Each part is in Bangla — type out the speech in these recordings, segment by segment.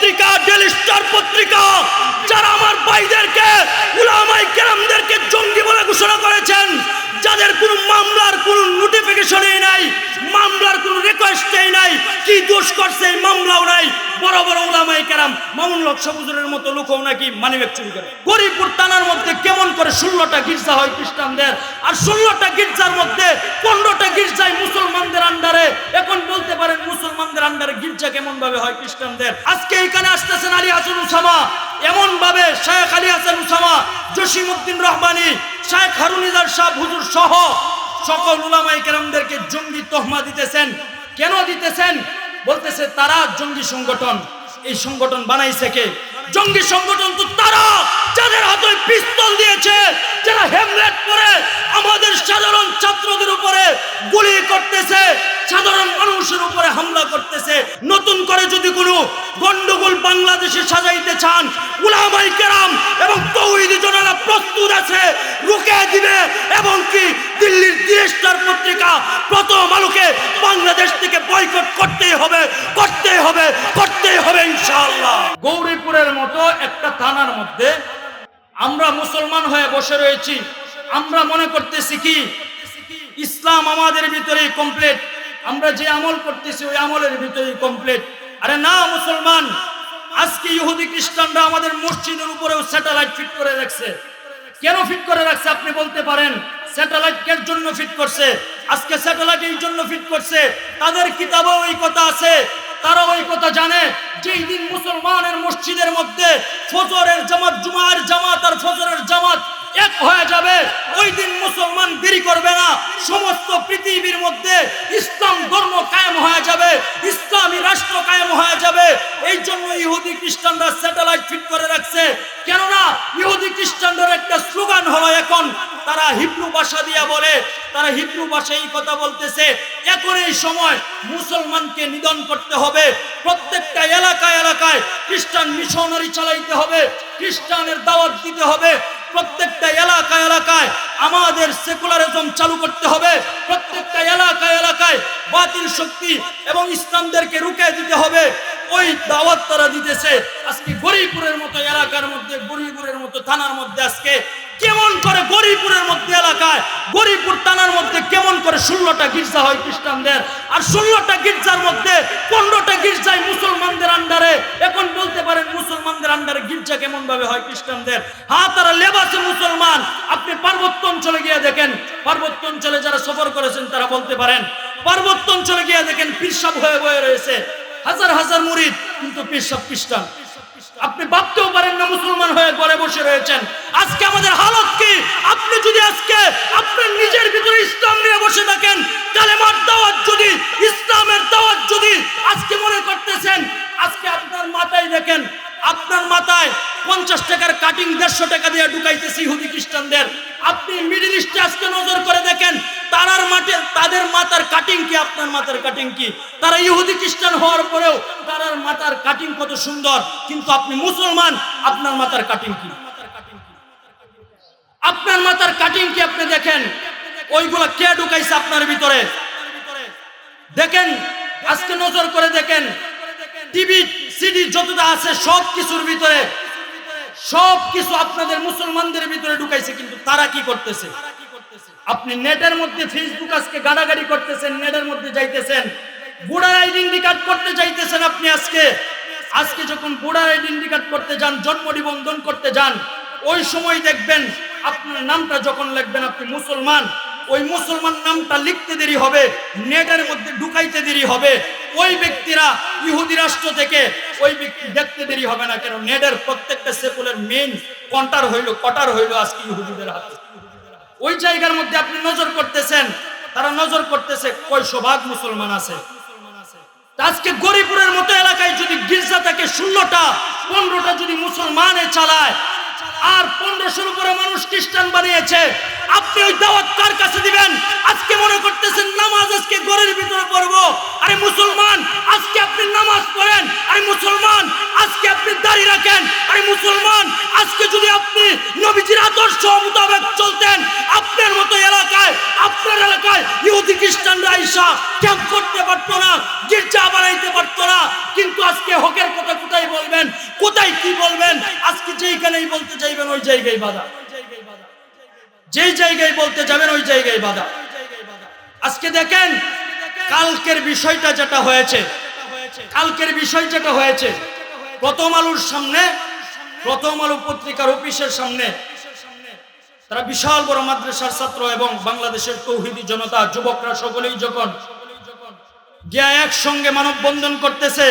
পত্রিকা ডেলি স্টার পত্রিকা, যারা আমার ভাইদেরকে উলামাই কেরামদেরকে জঙ্গি বলে ঘোষণা করেছেন, যাদের কোনো মামলার কোনো নোটিফিকেশনই নাই, মামলার কোনো রিকোয়েস্টই নাই, কি দোষ করছে এই মামলাও নাই, বড় বড় উলামাই কেরাম, মামুন লোক সবুজের মতো লোকও নাকি মানিব্যাগ চুরি করে। গরিবপুর থানার মধ্যে কেমন করে ষোলোটা গির্জা হয় খ্রিস্টানদের আর ষোলোটা গির্জার মধ্যে, পনেরোটা গির্জায় মুসলমানদের আন্ডারে। এখন বলতে পারেন মুসলমানদের আন্ডারে গির্জা কেমন ভাবে হয় খ্রিস্টানদের? আজকে এখানে আসতেছেন আলী হাসান উসামা। এমন ভাবে শেখ আলী হাসান উসামা জসিম উদ্দিন রহমানি, শেখ হারুনিদার শাহ হুজুর সহ সকল উলামাই কেরামদেরকে জঙ্গি তহমা দিতেছেন। কেন দিতেছেন? বলতেছে তারা জঙ্গি সংগঠন। এই সংগঠন বানাইছে কে? জঙ্গি সংগঠন তো তারা, যাদের হাতে পিস্তল দিয়েছে, যারা হেমলেট পরে আমাদের সাধারণ ছাত্রদের উপরে গুলি করতেছে। সাধারণ মানুষের উপরে হামলা করতেছে। নতুন করে যদি কোনো গন্ডগোল বাংলাদেশে সাজাইতে চান উলামাই কেরাম এবং তৌহিদি জনেরা প্রস্তুত আছে রুকে দিবে এবং কি দিল্লির দিনেশটার পত্রিকা প্রথম আলোকে বাংলাদেশ থেকে বয়কট করতেই হবে করতেই হবে করতেই হবে ইনশাআল্লাহ। গৌরীপুরের মতো একটা থানার মধ্যে আমরা মুসলমান হয়ে বসে রয়েছি। আমরা মনে করতেছি কি, ইসলাম আমাদের ভিতরেই কমপ্লিট আমরা যে আমল করতেছি, ওই আমলের ভিতরেই কমপ্লিট আরে না, মুসলমান, আজকে ইহুদি খ্রিস্টানরা আমাদের মসজিদের উপরেও স্যাটেলাইট ফিট করে রাখছে। কেন ফিট করে রাখছে, আপনি বলতে পারেন? স্যাটেলাইট এর জন্য ফিট করছে? আজকে স্যাটেলাইট এই জন্য ফিট করছে, তাদের কিতাবেও এই কথা আছে তারা ওই কথা জানে। যেই দিন মুসলমানের মসজিদের মধ্যে ফজরের জামাত, জুমার জামাত আর ফজরের জামাত এক হয়ে যাবে। ওই দিন মুসলমান দেরি করবে না। সমস্ত পৃথিবীর মধ্যে ইসলাম ধর্ম কায়েম হয়ে যাবে। ইসলামী রাষ্ট্র কায়েম হয়ে যাবে। এই জন্য ইহুদি খ্রিস্টানরা স্যাটেলাইট ফিট করে রাখছে। কেননা ইহুদি খ্রিস্টানদের একটা স্লোগান হলো এখন, তারা হিব্রু ভাষা দিয়া বলে। তারা হিব্রু ভাষায় এই কথা বলতেছে এখন এই সময় মুসলমানকে নিধন করতে হবে। প্রত্যেকটা এলাকায় এলাকায় খ্রিস্টান মিশনারি চালাইতে হবে। খ্রিস্টানের দাওয়াত দিতে হবে। প্রত্যেকটা এলাকা এলাকায় আমাদের সেকুলারিজম চালু করতে হবে। প্রত্যেকটা এলাকায় এলাকায় বাতিল শক্তি এবং ইসলামদেরকে রুখে দিতে হবে। ওই দাওয়াত তারা দিতেছে। আজকে গরিবপুরের মতো এলাকার মধ্যে, গরিবপুরের মতো থানার মধ্যে আজকে গরিপুরের এলাকায় গরিপুর থানার মধ্যে কেমন করে ষোলোটা গির্জা হয় খ্রিস্টানদের? আর ষোলোটা গির্জার মধ্যে পনেরোটা গির্জায় মুসলমানদের আন্ডারে। এখন বলতে পারেন মুসলমানদের আন্ডারে গির্জা কেমন ভাবে হয় খ্রিস্টানদের? হ্যাঁ তারা লেবাসে মুসলমান। আপনি পার্বত্য অঞ্চলে গিয়ে দেখেন, পার্বত্য অঞ্চলে যারা সফর করেছেন তারা বলতে পারেন, পার্বত্য অঞ্চলে গিয়ে দেখেন পিরসাব হয়ে বয়ে রয়েছে। হাজার হাজার মুরিদ, কিন্তু পিরসাব খ্রিস্টান। আপনি ভাবতেও পারেন না মুসলমান হয়ে ঘরে বসে রয়েছেন। আজকে আমাদের হালত কি? আপনি যদি আজকে আপনার নিজের ভিতরে ইসলাম নিয়ে বসে থাকেন, কালেমার দাওয়াত যদি, ইসলামের দাওয়াত যদি আজকে মনে করতেছেন, আজকে আপনার মাথায় দেখেন, আপনার মাথায় পঞ্চাশ টাকার কাটিং দেড়শো টাকা দিয়ে ঢুকাইতেছি ইহুদি খ্রিস্টানদের। আপনি মিডিল ইস্টে আজকে নজর করে দেখেন, তারার মাঠে, তাদের মাথার কাটিং কি, আপনার মাথার কাটিং কি? তারা ইহুদি খ্রিস্টান হওয়ার পরেও মাথার কাটিং কত সুন্দর, কিন্তু আপনি মুসলমান, আপনার মাথার কাটিং কি? আপনার মাথার কাটিং কি আপনি দেখেন? ওইগুলো কে ঢুকাইছে আপনার ভিতরে? দেখেন, আজকে নজর করে দেখেন টিভি সিডি যতটা আছে সব কিছুর ভিতরে, সব কিছু আপনাদের মুসলমানদের ভিতরে ঢুকাইছে, কিন্তু তারা কি করতেছে? আপনি নেটের মধ্যে ফেসবুক আজকে গাড়াগাড়ি করতেছেন নেটের মধ্যে যাইতেছেন বুড়ার আইডেন্টি কার্ড করতে চাইতেছেন আপনি আজকে? আজকে যখন বুড়ার আইডেন্টি কার্ড করতে যান, জন্ম নিবন্ধন করতে যান, ওই সময় দেখবেন আপনার নামটা যখন লিখবেন, আপনি মুসলমান, ওই মুসলমান নামটা লিখতে দেরি হবে, নেটের মধ্যে ঢুকাইতে দেরি হবে, ওই ব্যক্তিরা ইহুদি রাষ্ট্র থেকে ওই ব্যক্তি দেখতে দেরি হবে না কেন? নেটের প্রত্যেকটা সেকুলের মেন কন্টার হইল, কটার হইল আজকে ইহুদিদের হাতে। ওই জায়গার মধ্যে আপনি নজর করতেছেন, তারা নজর করতেছে, কয়শো ভাগ মুসলমান আছে। আজকে গরিপুরের মতো এলাকায় যদি গির্জা থাকে ষোলোটা পনেরোটা যদি মুসলমানে চালায়, আর পনেরোশোর উপরে মানুষ খ্রিস্টান বানিয়েছে, আপনি ওই দাওয়াত কার কাছে দিবেন? আজকে মনে করতেছেন নামাজ আজকে ঘরের ভিতরে পড়ব। আরে মুসলমান, আজকে আপনি নামাজ পড়েন। আরে মুসলমান, আজকে আপনি দাঁড়িয়ে রাখেন। আরে মুসলমান, আজকে যদি আপনি নবীজির জায়গায় বাধা। যেই জায়গায় বলতে যাবেন, ওই জায়গায় বাধা। আজকে দেখেন, কালকের বিষয়টা যেটা হয়েছে, কালকের বিষয় যেটা হয়েছে, প্রথম আলুর সামনে, প্রথম আলু পত্রিকার অফিসের সামনে, তারা বিশাল বড় মাদ্রাসার ছাত্র এবং বাংলাদেশের তৌহিদি জনতা, যুবকরা সকলেই যখন গিয়া একসঙ্গে মানববন্ধন করতেছে,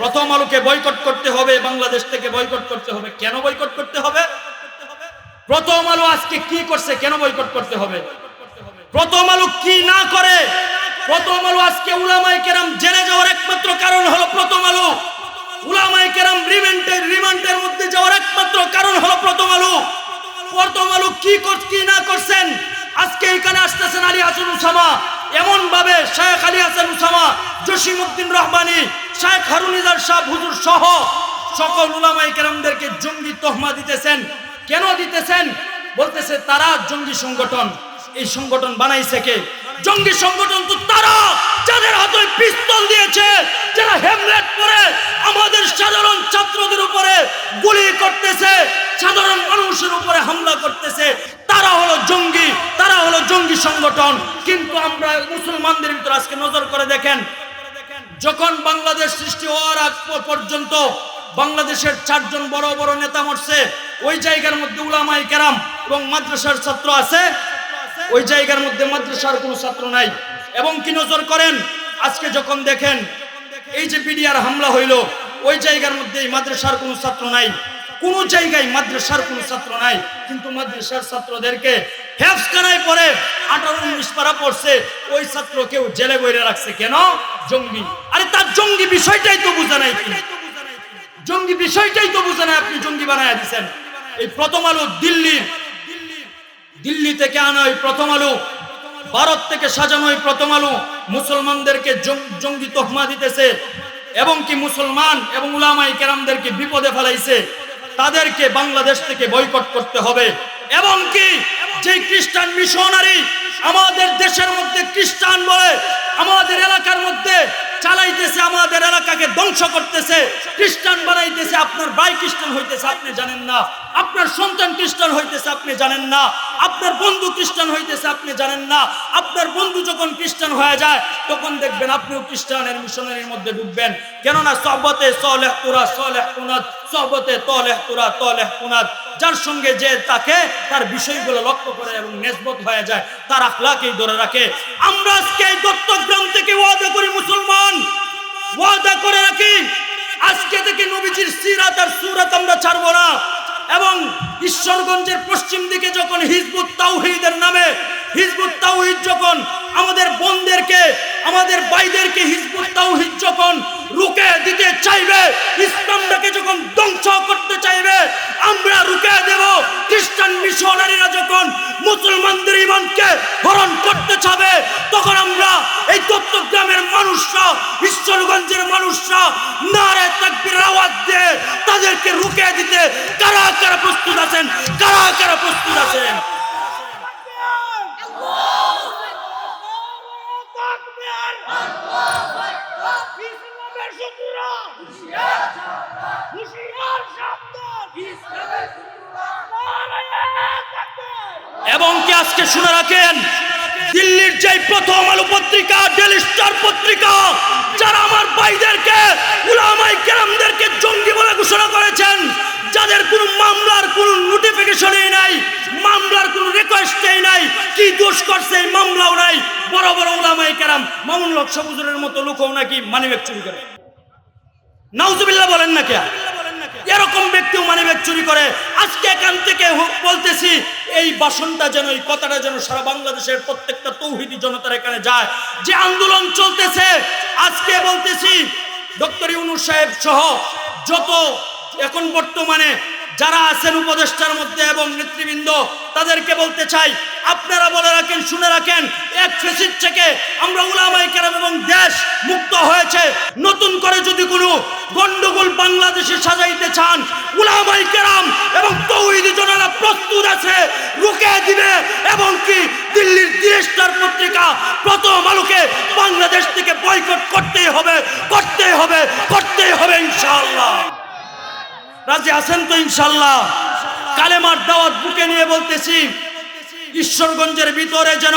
প্রথম আলোকে বয়কট করতে হবে, বাংলাদেশ থেকে বয়কট করতে হবে। কেন বয়কট করতে হবে? প্রথম আলো আজকে কি করছে কেন বয়কট করতে হবে? প্রথম আলো কি না করে? প্রথম আলো আজকে উলামাই কেরাম জেনে যাওয়ার একমাত্র কারণ হলো প্রথম আলো। উলামাই কেরাম রিমান্ডের রিমান্ডের মধ্যে যাওয়ার একমাত্র কারণ হলো প্রথম আলো। প্রথম আলো কি কি না করছেন? আজকে এখানে আসতেছেন আলী হাসান উসামা। এমন ভাবে শেখ আলী হাসান উসামা জসিম উদ্দিন রহমানি শেখ হারুনিজার শাহ হুজুর সহ সকল উলামাই কেরামদেরকে জঙ্গি তহমা দিতেছেন। কেন দিতেছেন? বলতেছে, তারা জঙ্গি সংগঠন। এই সংগঠন বানাইছে কে? জঙ্গি সংগঠন তো তারা, যাদের হাতে পিস্তল দিয়েছে, যারা হেমলেট পরে আমাদের সাধারণ ছাত্রদের উপরে গুলি করতেছে, সাধারণ মানুষের উপরে হামলা করতেছে, তারা হলো জঙ্গি, তারা হলো জঙ্গি সংগঠন। কিন্তু আমরা মুসলমানদের ভিতরে আজকে নজর করে দেখেন, যখন বাংলাদেশ সৃষ্টি হওয়ার আগ পর্যন্ত বাংলাদেশের চারজন বড় বড় নেতা মরছে ওই জায়গার মধ্যে উলামাই কেরাম এবং মাদ্রাসার ছাত্র আছে। ওই জায়গার মধ্যে মাদ্রাসার কোনো ছাত্র নাই। এবং কি নজর করেন? আজকে যখন দেখেন এই যে বিডিআর হামলা হইল, ওই জায়গার মধ্যে মাদ্রাসার কোনো ছাত্র নাই। কোন জায়গায় মাদ্রাসার কোনো ছাত্র নাই। কিন্তু মাদ্রাসার ছাত্রদেরকে হেফখানায় পরে আঠারো উনিশ পারা পড়ছে। ওই ছাত্র কেউ জেলে বইরে রাখছে কেন? জঙ্গি। আরে তার জঙ্গি বিষয়টাই তো বোঝা নাই জঙ্গি বিষয়টাই তো বোঝা নাই। আপনি জঙ্গি বানায় দিছেন। এই প্রথম আলো দিল্লির দিল্লি থেকে আনা ওই প্রথম আলো। ভারত থেকে সাজানো ওই প্রথম আলো মুসলমানদেরকে জঙ্গি তহমা দিতেছে এবং কি মুসলমান এবং উলামাই কেরামদেরকে বিপদে ফেলাইছে, তাদেরকে বাংলাদেশ থেকে বয়কট করতে হবে। এবং কি যে খ্রিস্টান মিশনারি আমাদের দেশের মধ্যে খ্রিস্টান বলে আমাদের চালাইতেছে আমাদের এলাকাকে ধ্বংস করতেছে, খ্রিস্টান বানাইতেছে, আপনার ভাই খ্রিস্টান হইতেছে, আপনি জানেন না। আপনার সন্তান খ্রিস্টান হইতেছে, আপনি জানেন না। আপনার বন্ধু খ্রিস্টান হইতেছে, আপনি জানেন না। আপনার বন্ধু যখন খ্রিস্টান হয়ে যায়, তখন দেখবেন আপনিও খ্রিস্টানের মিশনারির মধ্যে ঢুকবেন কেননা সহবতে সলেহ তুরা সলেহ কুনাত, সহবতে তলেহ তুরা তলেহ কুনাত। যার সঙ্গে যে তাকে তার বিষয়গুলো লক্ষ্য করে এবং নেসবত হয়ে যায়, তার আখলাকেই ধরে রাখে। আমরা আজকে এই দত্তগ্রাম থেকে ওয়াদা করি, মুসলমান। ওয়াদা করে রাখি, আজকে থেকে নবীজির সিরাত আর সুরাত আমরা ছাড়বো না। এবং ঈশ্বরগঞ্জের পশ্চিম দিকে যখন হিজবুত তাওহিদের নামে হিজবুত তাওহিদ যখন আমাদের বোনদেরকে, আমাদের ভাইদেরকে হিজবুত তাওহিদ যখন রুকে দিতে চাইবে, ইসলামটাকে যখন ধ্বংস করতে চাইবে, আমরা রুকে দেব। খ্রিস্টান মিশনারিরা যখন মুসলমানদের ইমানকে হরণ করতে চাবে, তখন আমরা এই চট্টগ্রামের মানুষরা, ঈশ্বরগঞ্জের মানুষরা নারে তাকবীর আওয়াজ দিয়ে তাদেরকে রুকে দিতে কারা কারা প্রস্তুত আছেন? কারা কারা প্রস্তুত আছেন? এবং আজকে শুনে রাখেন, দিল্লির যে প্রথম আলো পত্রিকা ডেলি স্টার পত্রিকা, যারা আমার ভাইদেরকে উলামাই কেরামদেরকে জঙ্গি বলে ঘোষণা করেছেন, যাদের কোনো মামলার কোনো নোটিফিকেশনই নাই, মামলার কোনো রিকোয়েস্টই নাই, কি দোষ করছে এই মামলাও নাই, বড় বড় উলামাই কেরাম, মামুন লোক সবুজের মতো লোকও নাকি মানিব্যাগ চুরি করে। নাউজুবিল্লাহ বলেন না কে? এরকম ব্যক্তিও মানে ব্যাগ চুরি করে। আজকে এখান থেকে হোক বলতেছি, এই বাসনটা যেন, এই কথাটা যেন সারা বাংলাদেশের প্রত্যেকটা তৌহিদি জনতার এখানে যায়। যে আন্দোলন চলতেছে, আজকে বলতেছি, ডক্টর ইউনুস সাহেব সহ যত এখন বর্তমানে যারা আছেন উপদেষ্টার মধ্যে এবং নেতৃবৃন্দ, তাদেরকে বলতে চাই, আপনারা বলে রাখেন, শুনে রাখেন, এক ফেসিড থেকে আমরা উলামাই কেরাম এবং দেশ মুক্ত হয়েছে। নতুন করে যদি কোনো গন্ডগোল বাংলাদেশে সাজাইতে চান উলামাই কেরাম এবং তৌহিদি জনেরা প্রস্তুত আছে রুকে দিবে এবং কি দিল্লির দিনেশটার পত্রিকা প্রথম আলোকে বাংলাদেশ থেকে বয়কট করতেই হবে করতেই হবে করতেই হবে ইনশাআল্লাহ। রাজি আছেন তো ইনশাল্লাহ কালেমার দাওয়াত বুকে নিয়ে বলতেছি, ঈশ্বরগঞ্জের ভিতরে যেন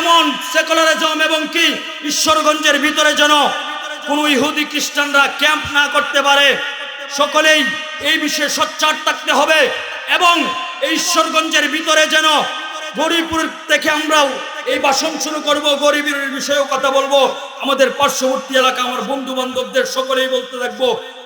এমন সেকুলারিজম এবং কি ঈশ্বরগঞ্জের ভিতরে যেন কোনো ইহুদি খ্রিস্টানরা ক্যাম্প না করতে পারে, সকলেই এই বিষয়ে সোচ্চার থাকতে হবে এবং ঈশ্বরগঞ্জের ভিতরে যেন গরিবপুর থেকে আমরাও এই ভাষণ শুরু করব, গরিবের বিষয়েও কথা বলব। আমাদের পার্শ্ববর্তী এলাকা, আমার বন্ধু বান্ধবদের সকলেই বলতে থাকব,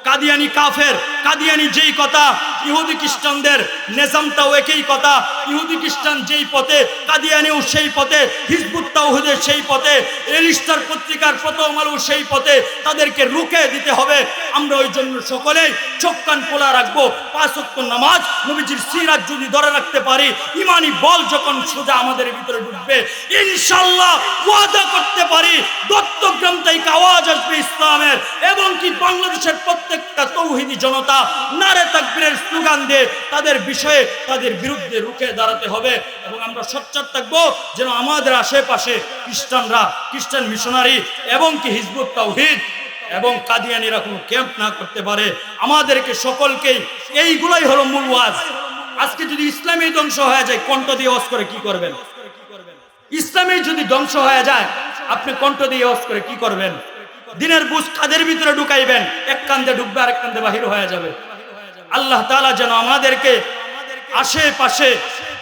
কাদিয়ানি কাফের, কাদিয়ানি যেই কথা, ইহুদি খ্রিস্টানদের নেজামটাও একই কথা, ইহুদি খ্রিস্টান যেই পথে, কাদিয়ানিও সেই পথে, হিজবুত তাওহিদের সেই পথে রেলিস্টার পত্রিকার প্রথম আলো সেই পথে, তাদেরকে রুখে দিতে হবে। আমরা ওই জন্য সকলেই চোখ কান খোলা রাখব। পাঁচ নামাজ, নবীজির সিরাজ যদি ধরে রাখতে পারি, ইমানি বল যখন সোজা আমাদের ভিতরে ঢুকবে ইনশাল্লাহ ওয়াদা করতে পারি দত্তগ্রাম থেকে আওয়াজ আসবে ইসলামের, এবং কি বাংলাদেশের প্রত্যেকটা তৌহিদি জনতা নারে তাকবীরের স্লোগান দিয়ে তাদের বিষয়ে তাদের বিরুদ্ধে রুখে দাঁড়াতে হবে, এবং আমরা সোচ্চার থাকব যেন আমাদের আশেপাশে খ্রিস্টানরা, খ্রিস্টান মিশনারি, এবং কি হিজবুত তাওহিদ, এবং কাদিয়ানিরা কোনো ক্যাম্প না করতে পারে। আমাদেরকে সকলকেই, এইগুলাই হলো মূল ওয়াজ। আজকে যদি ইসলামী ধ্বংস হয়ে যায়, কণ্ঠ দিয়ে ওয়াজ করে কি করবেন? ইসলামী যদি ধ্বংস হয়ে যায়, আপনি কণ্ঠ দিয়ে ওয়াজ করে কি করবেন? দিনের বুঝ কাদের ভিতরে ঢুকাইবেন, এক কান্দে ঢুকবে, আরেক কান্দে বাহির হয়ে যাবে। আল্লাহ তাআলা যেন আমাদেরকে আশেপাশে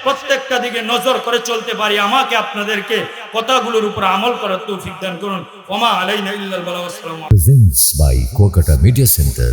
প্রত্যেকটা দিকে নজর করে চলতে পারি, আমাকে আপনাদেরকে কথাগুলোর উপর আমল করার তৌফিক দান করুন। ওমা আলাইনা ইল্লাল বালাগ আসসালামু presents by Kuakata media centre